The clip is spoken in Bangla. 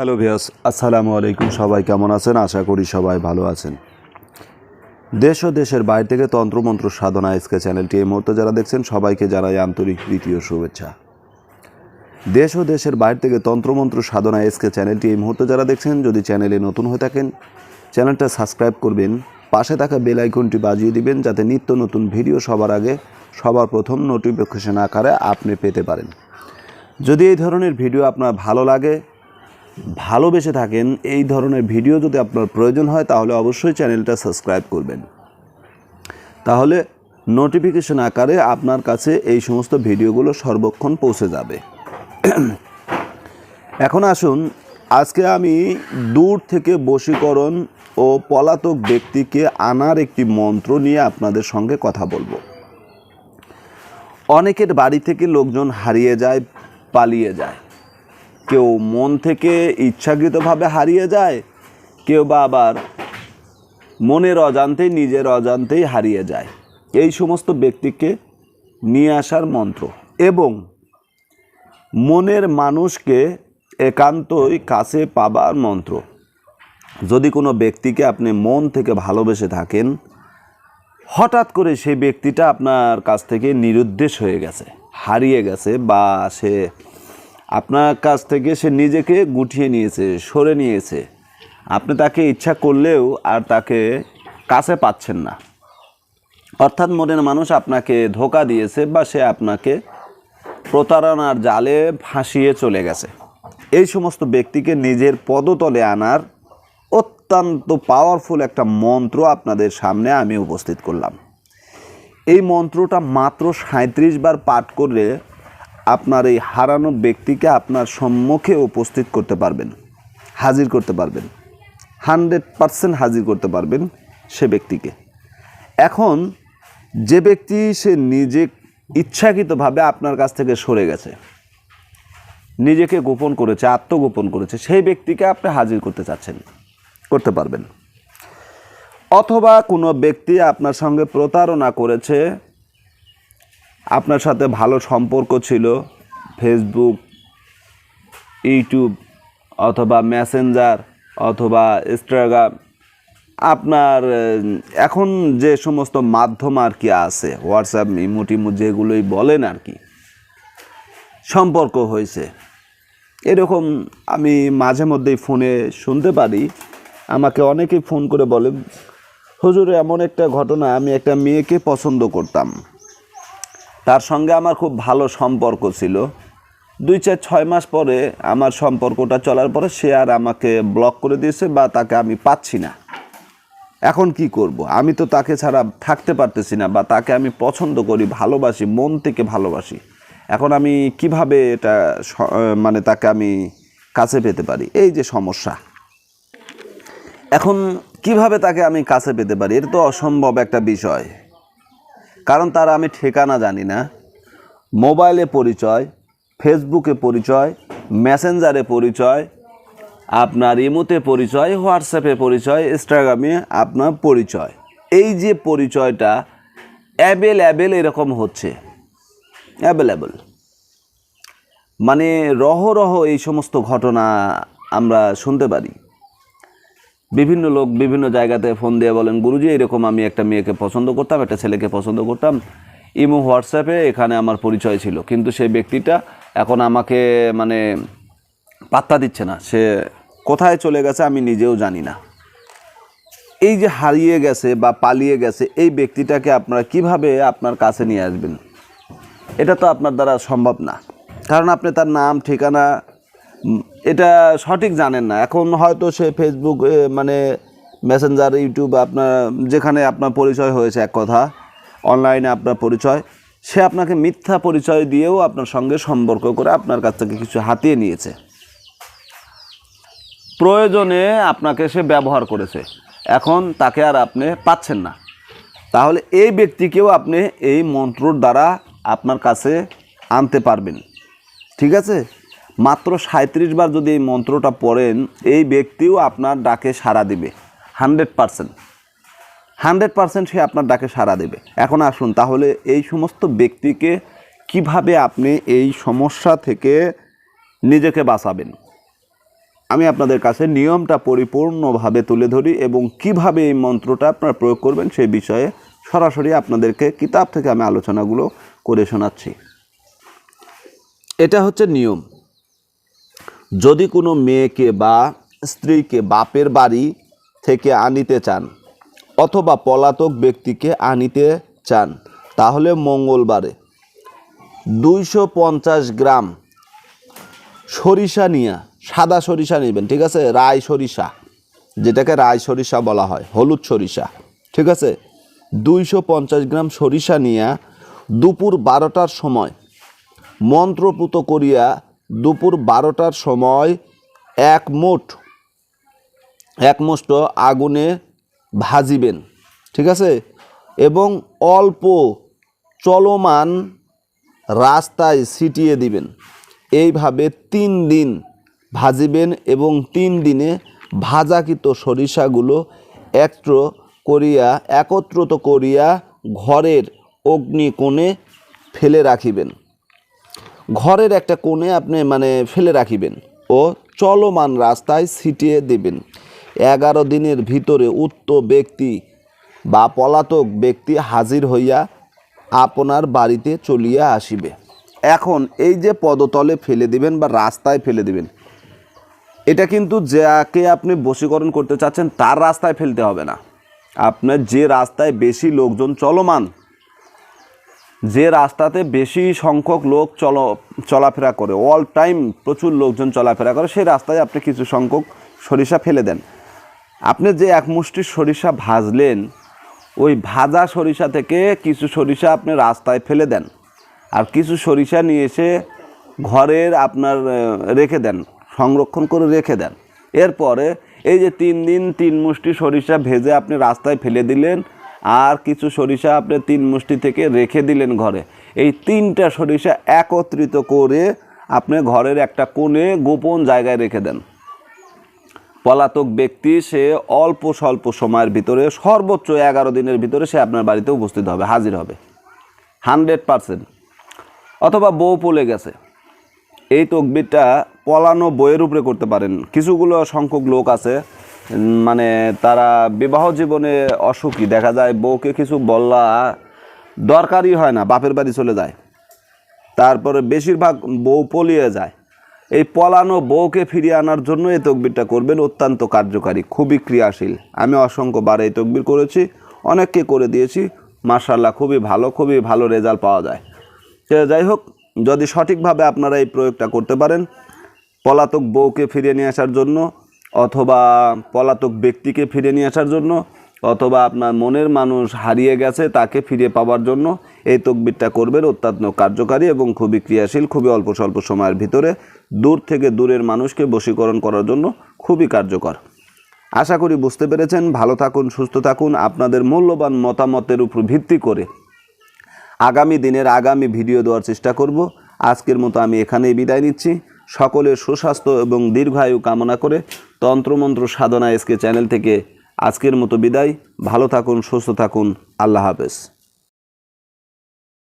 হ্যালো ভিয়াস আসসালামু আলাইকুম সবাই, কেমন আছেন? আশা করি সবাই ভালো আছেন। দেশ ও দেশের বাইরে থেকে তন্ত্রমন্ত্র সাধনা এসকে চ্যানেলটি এই মুহূর্তে যারা দেখছেন, সবাইকে জানাই আন্তরিক ও শুভেচ্ছা। দেশ ও দেশের বাইরে থেকে তন্ত্রমন্ত্র সাধনা এসকে চ্যানেলটি এই মুহূর্তে যারা দেখছেন, যদি চ্যানেলে নতুন হয়ে থাকেন, চ্যানেলটা সাবস্ক্রাইব করবেন, পাশে থাকা বেল আইকনটি বাজিয়ে দিবেন, যাতে নিত্য নতুন ভিডিও সবার আগে, সবার প্রথম নোটিফিকেশন আকারে আপনি পেতে পারেন। যদি এই ধরনের ভিডিও আপনার ভালো লাগে ভালোবেসে থাকেন, এই ধরনের ভিডিও যদি আপনার প্রয়োজন হয়, তাহলে অবশ্যই চ্যানেলটা সাবস্ক্রাইব করবেন। তাহলে নোটিফিকেশন আকারে আপনার কাছে এই সমস্ত ভিডিওগুলো সর্বক্ষণ পৌঁছে যাবে। এখন আসুন, আজকে আমি দূর থেকে বশীকরণ ও পলাতক ব্যক্তিকে আনার একটি মন্ত্র নিয়ে আপনাদের সঙ্গে কথা বলব। অনেকের বাড়ি থেকে লোকজন হারিয়ে যায়, পালিয়ে যায়। কেউ মন থেকে ইচ্ছাকৃতভাবে হারিয়ে যায়, কেউ বা আবার মনের অজান্তেই নিজের অজান্তেই হারিয়ে যায়। এই সমস্ত ব্যক্তিকে নিয়ে আসার মন্ত্র। এবং মনের মানুষকে একান্তই কাছে পাবার মন্ত্র। যদি কোনো ব্যক্তিকে আপনি মন থেকে ভালোবেসে থাকেন, হঠাৎ করে সেই ব্যক্তিটা আপনার কাছ থেকে নিরুদ্দেশ হয়ে গেছে, হারিয়ে গেছে বা সে আপনার কাছ থেকে সে নিজেকে গুটিয়ে নিয়েছে, সরে নিয়েছে। আপনি তাকে ইচ্ছা করলেও আর তাকে কাছে পাচ্ছেন না। অর্থাৎ মনের মানুষ আপনাকে ধোকা দিয়েছে বা সে আপনাকে প্রতারণার জালে ফাঁসিয়ে চলে গেছে। এই সমস্ত ব্যক্তিকে নিজের পদতলে আনার অত্যন্ত পাওয়ারফুল একটা মন্ত্র আপনাদের সামনে আমি উপস্থিত করলাম। এই মন্ত্রটা মাত্র সাঁত্রিশ বার পাঠ করলে আপনার এই হারানো ব্যক্তিকে আপনার সম্মুখে উপস্থিত করতে পারবেন, হাজির করতে পারবেন। হান্ড্রেড পারসেন্ট হাজির করতে পারবেন সে ব্যক্তিকে। এখন যে ব্যক্তি সে নিজে ইচ্ছাকৃতভাবে আপনার কাছ থেকে সরে গেছে, নিজেকে গোপন করেছে, আত্মগোপন করেছে, সেই ব্যক্তিকে আপনি হাজির করতে চাচ্ছেন, করতে পারবেন। অথবা কোনো ব্যক্তি আপনার সঙ্গে প্রতারণা করেছে আপনার সাথে ভালো সম্পর্ক ছিল ফেসবুক ইউটিউব অথবা মেসেঞ্জার অথবা ইনস্টাগ্রাম আপনার এখন যে সমস্ত মাধ্যম আর কি আছে হোয়াটসঅ্যাপ ইমোটিমো যেগুলোই বলেন আর কি, সম্পর্ক হয়েছে। এরকম আমি মাঝে মধ্যেই ফোনে শুনতে পারি। আমাকে অনেকেই ফোন করে বলে, হুজুর, এমন একটা ঘটনা, আমি একটা মেয়েকে পছন্দ করতাম। তার সঙ্গে আমার খুব ভালো সম্পর্ক ছিল। দুই চার ছয় মাস পরে আমার সম্পর্কটা চলার পরে সে আর আমাকে ব্লক করে দিয়েছে বা তাকে আমি পাচ্ছি না। এখন কি করব? আমি তো তাকে ছাড়া থাকতে পারতেছি না বা তাকে আমি পছন্দ করি, ভালোবাসি, মন থেকে ভালোবাসি। এখন আমি কীভাবে এটা মানে তাকে আমি কাছে পেতে পারি? এই যে সমস্যা। এখন কীভাবে তাকে আমি কাছে পেতে পারি? এটা তো অসম্ভব একটা বিষয়। কারণ তারা আমি ঠিকানা জানি না। মোবাইলে পরিচয়, ফেসবুকে পরিচয়, মেসেঞ্জারে পরিচয়, আপনার ইমোতে পরিচয়, হোয়াটসঅ্যাপে পরিচয়, ইনস্টাগ্রামে আপনার পরিচয়। এই যে পরিচয়টা অ্যাভেলেবেল এরকম হচ্ছে। অ্যাভেলেবল মানে রহ রহ এই সমস্ত ঘটনা আমরা শুনতে পারি। বিভিন্ন লোক বিভিন্ন জায়গাতে ফোন দিয়ে বলেন, গুরুজি, এরকম আমি একটা মেয়েকে পছন্দ করতাম, একটা ছেলেকে পছন্দ করতাম। ইমো হোয়াটসঅ্যাপে এখানে আমার পরিচয় ছিল। কিন্তু সেই ব্যক্তিটা এখন আমাকে মানে পাত্তা দিচ্ছে না। সে কোথায় চলে গেছে আমি নিজেও জানি না। এই যে হারিয়ে গেছে বা পালিয়ে গেছে, এই ব্যক্তিটাকে আপনারা কীভাবে আপনার কাছে নিয়ে আসবেন? এটা তো আপনার দ্বারা সম্ভব না। কারণ আপনি তার নাম, ঠিকানা এটা সঠিক জানেন না। এখন হয়তো সে ফেসবুক মানে মেসেঞ্জার ইউটিউব আপনার যেখানে আপনার পরিচয় হয়েছে এক কথা অনলাইনে আপনার পরিচয়, সে আপনাকে মিথ্যা পরিচয় দিয়েও আপনার সঙ্গে সম্পর্ক করে আপনার কাছ থেকে কিছু হাতিয়ে নিয়েছে। প্রয়োজনে আপনাকে সে ব্যবহার করেছে। এখন তাকে আর আপনি পাচ্ছেন না। তাহলে এই ব্যক্তিকেও আপনি এই মন্ত্রর দ্বারা আপনার কাছে আনতে পারবেন। ঠিক আছে? মাত্র সাঁত্রিশ বার যদি এই মন্ত্রটা পড়েন, এই ব্যক্তিও আপনার ডাকে সাড়া দিবে। Hundred percent. হান্ড্রেড পারসেন্ট সে আপনার ডাকে সাড়া দেবে। এখন আসুন, তাহলে এই সমস্ত ব্যক্তিকে কীভাবে আপনি এই সমস্যা থেকে নিজেকে বাঁচাবেন? আমি আপনাদের কাছে নিয়মটা পরিপূর্ণভাবে তুলে ধরি এবং কীভাবে এই মন্ত্রটা আপনারা প্রয়োগ করবেন সেই বিষয়ে সরাসরি আপনাদেরকে কিতাব থেকে আমি আলোচনাগুলো করে শোনাচ্ছি। এটা হচ্ছে নিয়ম। যদি কোনো মেয়েকে বা স্ত্রীকে বাপের বাড়ি থেকে আনিতে চান অথবা পলাতক ব্যক্তিকে আনিতে চান, তাহলে মঙ্গলবারে। দুইশো পঞ্চাশ গ্রাম সরিষা নিয়া, সাদা সরিষা নেবেন, ঠিক আছে? রায় সরিষা, যেটাকে রায় সরিষা বলা হয়, হলুদ সরিষা, ঠিক আছে? দুইশো পঞ্চাশ গ্রাম সরিষা নিয়া দুপুর বারোটার সময় মন্ত্রপুত করিয়া দুপুর বারোটার সময় এক মুঠ, এক মুষ্ট আগুনে ভাজিবেন, ঠিক আছে? এবং অল্প চলমান রাস্তায় ছিটিয়ে দিবেন। এইভাবে তিন দিন ভাজিবেন এবং তিন দিনে ভাজাকৃত সরিষাগুলো একত্র করিয়া, একত্রিত করিয়া ঘরের অগ্নিকোণে ফেলে রাখিবেন। ঘরের একটা কোণে আপনি মানে ফেলে রাখিবেন ও চলমান রাস্তায় ছিটিয়ে দেবেন। এগারো দিনের ভিতরে উক্ত ব্যক্তি বা পলাতক ব্যক্তি হাজির হইয়া আপনার বাড়িতে চলিয়া আসিবে। এখন এই যে পদতলে ফেলে দিবেন বা রাস্তায় ফেলে দিবেন, এটা কিন্তু যাকে আপনি বশীকরণ করতে চাচ্ছেন, তার রাস্তায় ফেলতে হবে না। আপনার যে রাস্তায় বেশি লোকজন চলমান যে রাস্তাতে বেশি সংখ্যক লোক চল, চলাফেরা করে অল টাইম প্রচুর লোকজন চলাফেরা করে, সেই রাস্তায় আপনি কিছু সংখ্যক সরিষা ফেলে দেন। আপনি যে এক মুষ্টি সরিষা ভাজলেন, ওই ভাজা সরিষা থেকে কিছু সরিষা আপনি রাস্তায় ফেলে দেন আর কিছু সরিষা নিয়ে এসে ঘরের আপনার রেখে দেন, সংরক্ষণ করে রেখে দেন। এরপরে এই যে তিন দিন তিন মুষ্টি সরিষা ভেজে আপনি রাস্তায় ফেলে দিলেন আর কিছু সরিষা আপনি তিন মুষ্টি থেকে রেখে দিলেন ঘরে। এই তিনটা সরিষা একত্রিত করে আপনি ঘরের একটা কোণে গোপন জায়গায় রেখে দেন। পলাতক ব্যক্তি, সে অল্প স্বল্প সময়ের ভিতরে, সর্বোচ্চ এগারো দিনের ভিতরে সে আপনার বাড়িতে উপস্থিত হবে, হাজির হবে। Hundred percent. অথবা বউ পলে গেছে। এই তকবিরটা পলানো বইয়ের উপরে করতে পারেন। কিছুগুলো সংখ্যক লোক আছে। মানে তারা বিবাহ জীবনে অসুখী। দেখা যায় বউকে কিছু বললা দরকারই হয় না, বাপের বাড়ি চলে যায়। তারপরে বেশিরভাগ বউ পলিয়ে যায়। এই পলানো বউকে ফিরিয়ে আনার জন্য এই তকবিরটা করবেন, অত্যন্ত কার্যকারী, খুবই ক্রিয়াশীল। আমি অসংখ্যবার এই তকবির করেছি, অনেককে করে দিয়েছি। মার্শাল্লাহ খুবই ভালো খুবই ভালো রেজাল্ট পাওয়া যায়। যাই হোক, যদি সঠিকভাবে আপনারা এই প্রয়োগটা করতে পারেন, পলাতক বউকে ফিরিয়ে নিয়ে আসার জন্য অথবা পলাতক ব্যক্তিকে ফিরে নিয়ে আসার জন্য, অথবা আপনার মনের মানুষ হারিয়ে গেছে তাকে ফিরে পাওয়ার জন্য, এই তকবিরটা করবেন অত্যন্ত কার্যকারী এবং খুবই ক্রিয়াশীল, খুবই অল্প স্বল্প সময়ের ভিতরে দূর থেকে দূরের মানুষকে বশীকরণ করার জন্য খুবই কার্যকর। আশা করি বুঝতে পেরেছেন, ভালো থাকুন, সুস্থ থাকুন, আপনাদের মূল্যবান মতামতের উপর ভিত্তি করে আগামী দিনের আগামী ভিডিও দেওয়ার চেষ্টা করব। আজকের মতো আমি এখানেই বিদায় নিচ্ছি। সকলের সুস্বাস্থ্য এবং দীর্ঘায়ু কামনা করে তন্ত্রমন্ত্র সাধনা এসকে চ্যানেল থেকে আজকের মতো বিদায়। ভালো থাকুন, সুস্থ থাকুন। আল্লাহ হাফেজ।